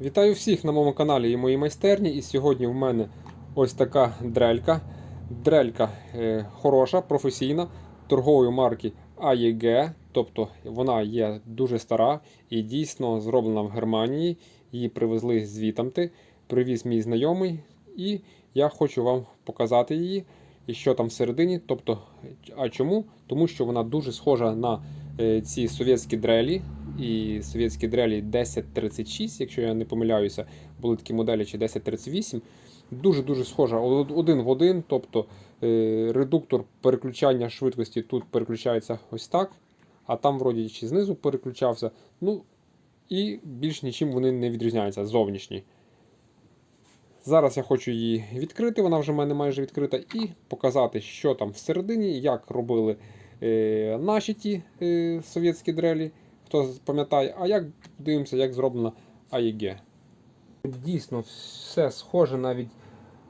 Вітаю всіх на моєму каналі і моїй майстерні. І сьогодні в мене ось така дрелька. Дрелька е, хороша, професійна, торгової марки AEG. Тобто вона є дуже стара і дійсно зроблена в Германії. Її привезли звітамти. Привіз мій знайомий, і я хочу вам показати її. І що там всередині. Тобто, а чому? Тому що вона дуже схожа на е, ці совєтські дрелі. І совєтські дрелі 1036, якщо я не помиляюся, були такі моделі чи 1038. Дуже-дуже схожа один в один. Тобто е, редуктор переключання швидкості тут переключається ось так, а там, вроді, чи знизу переключався. Ну, і більш нічим вони не відрізняються зовнішні. Зараз я хочу її відкрити, вона вже в мене майже відкрита, і показати, що там всередині, як робили е, наші ті е, совєтські дрелі, хто пам'ятає, а як дивимося, як зроблено AEG. Дійсно, все схоже, навіть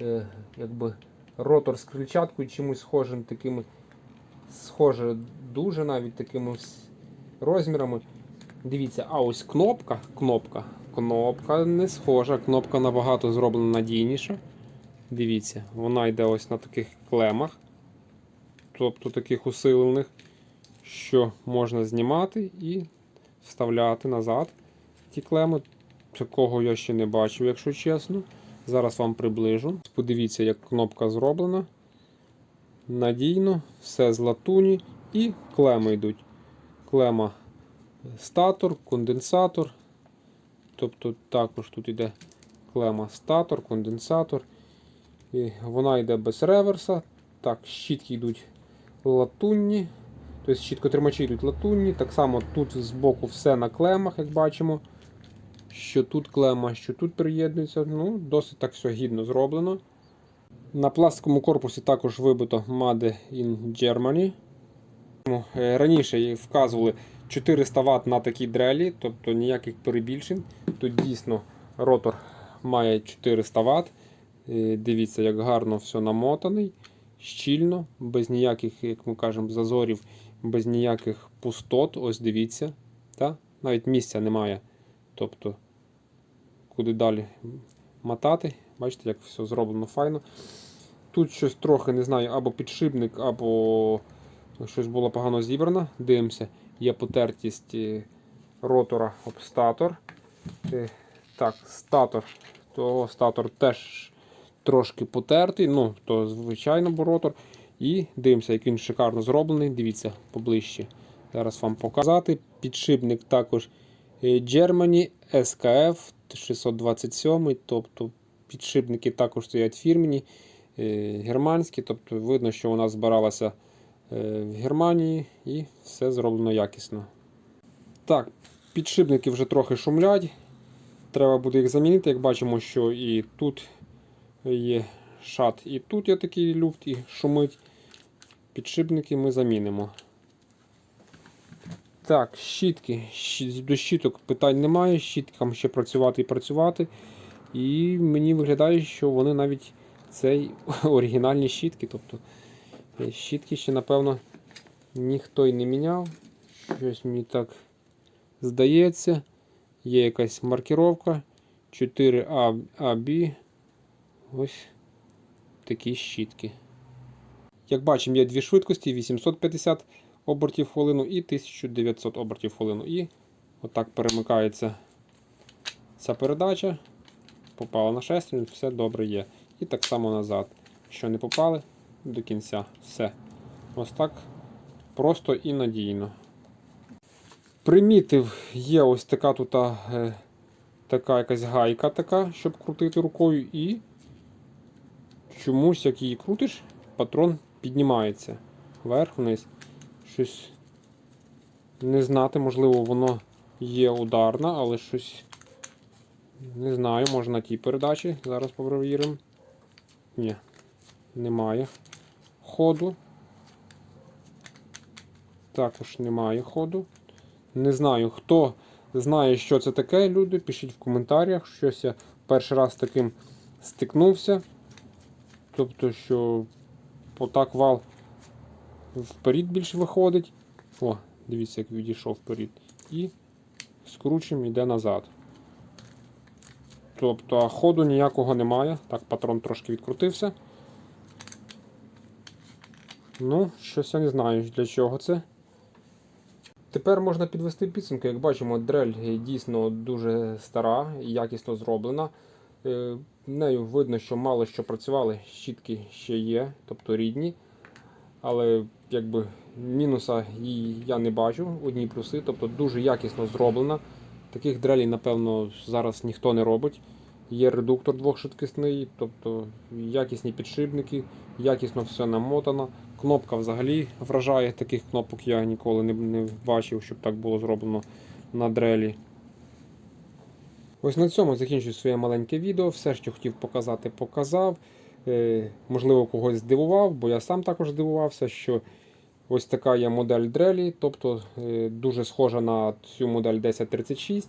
е, якби ротор з крильчаткою чимось схожим, такими схоже дуже навіть такими розмірами. Дивіться, а ось кнопка, кнопка, кнопка не схожа, кнопка набагато зроблена надійніша. Дивіться, вона йде ось на таких клемах, тобто таких усилених, що можна знімати і вставляти назад ті клеми. Такого я ще не бачив, якщо чесно. Зараз вам приближу. Подивіться, як кнопка зроблена. Надійно, все з латуні і клеми йдуть. Клема статор, конденсатор. Тобто також тут йде клема статор, конденсатор. І вона йде без реверса. Так, щітки йдуть латунні. Тобто щіткотримачі йдуть латунні. Так само тут збоку все на клемах, як бачимо. Що тут клема, що тут приєднується. Ну, Досить так все гідно зроблено. На пластиковому корпусі також вибито Made in Germany. Е, Раніше вказували 400 Вт на такій дрелі, тобто ніяких перебільшень. Тут дійсно ротор має 400 Вт. Е, Дивіться, як гарно все намотаний, щільно, без ніяких, як ми кажемо, зазорів, без ніяких пустот. Ось дивіться. Та? Навіть місця немає. Тобто, куди далі мотати. Бачите, як все зроблено файно. Тут щось трохи, не знаю, або підшипник, або щось було погано зібрано. Дивимося, є потертість е, ротора об статор. Е, Так, статор, то статор теж трошки потертий, ну, то звичайно бо ротор. І дивимося, як він шикарно зроблений. Дивіться поближче. Зараз вам показати. Підшипник також е, Germany SKF 627, тобто підшипники також стоять фірмені, е, германські, тобто видно, що вона збиралася е, в Германії і все зроблено якісно. Так, підшипники вже трохи шумлять. Треба буде їх замінити. Як бачимо, що і тут є шат, і тут є такий люфт, і шумить. Підшипники ми замінимо. Так, щітки. До щіток питань немає. Щіткам ще працювати і працювати. І мені виглядає, що вони навіть цей оригінальні щітки. Тобто е, щітки ще, напевно, ніхто й не міняв. Щось мені так здається. Є якась маркіровка 4AB. Ось такі щітки. Як бачимо, є дві швидкості: 850 обертів в хвилину і 1900 обертів в хвилину. І отак перемикається ця передача. Попала на шестерню, все добре є. І так само назад. Що не попали до кінця. Все. Ось так просто і надійно. Примітив, є ось така тут е, така якась гайка, така, щоб крутити рукою, і чомусь, як її крутиш, патрон піднімається вверх-вниз. Щось не знати, можливо, воно є ударна, але щось не знаю, може на тій передачі. Зараз перевіримо. Ні, немає ходу. Також немає ходу. Не знаю, хто знає, що це таке, люди, пишіть в коментарях. Щось я перший раз таким стикнувся. Тобто, що отак вал вперед більше виходить. О, дивіться, як відійшов вперед. І скручуємо, йде назад. Тобто ходу ніякого немає. Так, патрон трошки відкрутився. Ну, щось я не знаю, для чого це. Тепер можна підвести підсумки. Як бачимо, дрель е, дійсно дуже стара і якісно зроблена. Е, Нею видно, що мало що працювали, щітки ще є, тобто рідні. Але якби мінуса її я не бачу, одні плюси, тобто дуже якісно зроблена. Таких дрелей, напевно, зараз ніхто не робить. Є редуктор двохшвидкісний, тобто якісні підшипники, якісно все намотано. Кнопка взагалі вражає. Таких кнопок я ніколи не, не бачив, щоб так було зроблено на дрелі. Ось на цьому закінчую своє маленьке відео. Все, що хотів показати, показав. Е, можливо, когось здивував, бо я сам також здивувався, що ось така є модель дрелі, тобто е, дуже схожа на цю модель 1036.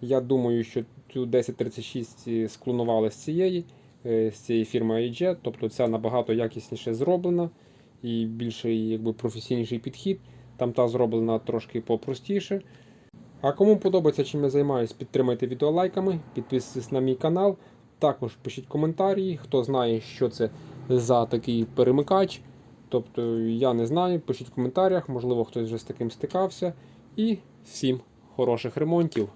Я думаю, що цю 1036 склонували з цієї, е, з цієї фірми AEG, тобто ця набагато якісніше зроблена і більший професійніший підхід. Там та зроблена трошки попростіше. А кому подобається, чим я займаюсь, підтримайте відео лайками, підписуйтесь на мій канал. Також пишіть коментарі, хто знає, що це за такий перемикач. Тобто я не знаю, пишіть в коментарях, можливо, хтось вже з таким стикався. І всім хороших ремонтів.